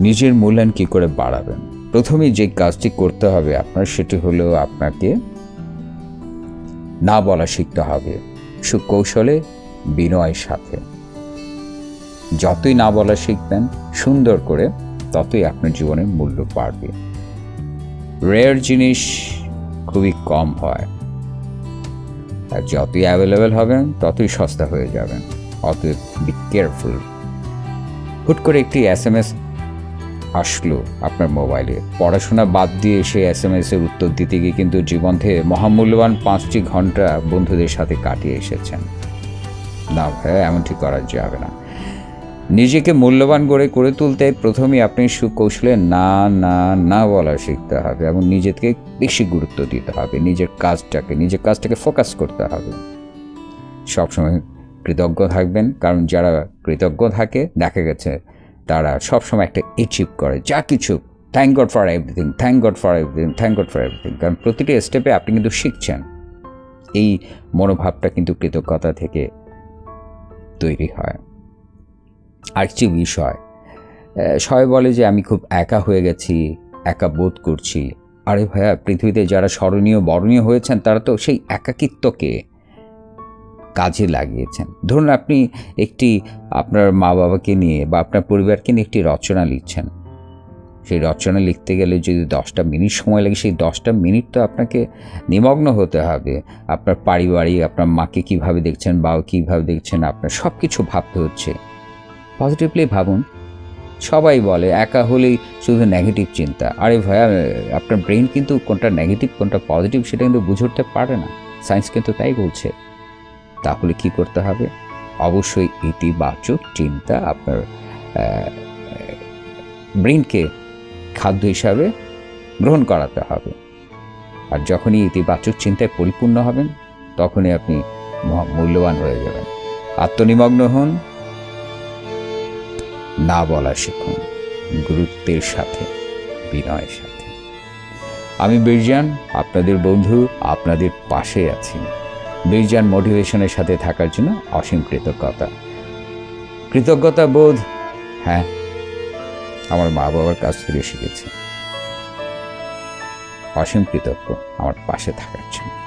নিজের মূল্যায়ন কী করে বাড়াবেন? প্রথমেই যে কাজটি করতে হবে আপনার সেটি হলো আপনাকে না বলা শিখতে হবে। সুকৌশলে বিনয়ের সাথে। যতই না বলা শিখবেন, সুন্দর করে ততই আপনার জীবনের মূল্য বাড়বে। রেয়ার জিনিস খুবই কম হয়। আর যতই অ্যাভেলেবেল হবেন, ততই সস্তা হয়ে যাবেন। অতএব বি কেয়ারফুল হুট করে একটি এস এম এস আসলো আপনার মোবাইলে। পড়াশোনা বাদ দিয়ে সেই এস এম এসের উত্তর দিতে গিয়ে কিন্তু জীবন থেকে মহামূল্যবান পাঁচটি ঘণ্টা বন্ধুদের সাথে কাটিয়ে এসেছেন। না ভাইয়া, এমনটি করা যাবে না। নিজেকে মূল্যবান করে করে তুলতে প্রথমেই আপনি সুকৌশলে না না না বলা শিখতে হবে এবং নিজেকে বেশি গুরুত্ব দিতে হবে। নিজের কাজটাকে নিজের কাজটাকে ফোকাস করতে হবে। সবসময় কৃতজ্ঞ থাকবেন, কারণ যারা কৃতজ্ঞ থাকে, দেখা গেছে তারা সবসময় একটা অ্যাচিভ করে। যা কিছু thank God for everything thank God for everything thank God for everything কারণ প্রতিটি স্টেপে আপনি কিন্তু শিখছেন। এই মনোভাবটা কিন্তু কৃতজ্ঞতা থেকে তৈরি হয়। আর আরেকটি বিষয় সবাই বলে যে আমি খুব একা হয়ে গেছি, একা বোধ করছি। আরে ভাইয়া, পৃথিবীতে যারা স্মরণীয়, বরণীয় হয়েছেন, তারা তো সেই একাকিত্বকে কাজে লাগিয়েছেন। ধরুন আপনি একটি আপনার মা বাবাকে নিয়ে বা আপনার পরিবারকে নিয়ে একটি রচনা লিখছেন। সেই রচনা লিখতে গেলে যদি দশটা মিনিট সময় লাগে, সেই দশটা মিনিট তো আপনাকে নিমগ্ন হতে হবে। আপনার পারিবারিক, আপনার মাকে কীভাবে দেখছেন বাবা কীভাবে দেখছেন, আপনার সব কিছু ভাবতে হচ্ছে। পজিটিভলি ভাবুন। সবাই বলে, একা হলেই শুধু নেগেটিভ চিন্তা। আরে ভাইয়া আপনার ব্রেন কিন্তু কোনটা নেগেটিভ কোনটা পজিটিভ সেটা কিন্তু বুঝে উঠতে পারে না। সায়েন্স কিন্তু তাই বলছে। তাহলে কি করতে হবে? অবশ্যই ইতিবাচক চিন্তা আপনার ব্রেনকে খাদ্য হিসাবে গ্রহণ করাতে হবে। আর যখনই ইতিবাচক চিন্তায় পরিপূর্ণ হবেন, তখনই আপনি মূল্যবান হয়ে যাবেন। আত্মনিমগ্ন হন, না বলা শিখুন, গুরুত্বের সাথে, বিনয়ের সাথে। আমি বীরজান, আপনাদের বন্ধু, আপনাদের পাশে আছি। বীরজান মোটিভেশনের সাথে থাকার জন্য অসীম কৃতজ্ঞতা। কৃতজ্ঞতা বোধ হ্যাঁ আমার মা বাবার কাছ থেকে শিখেছি। অসীম কৃতজ্ঞ আমার পাশে থাকার জন্য।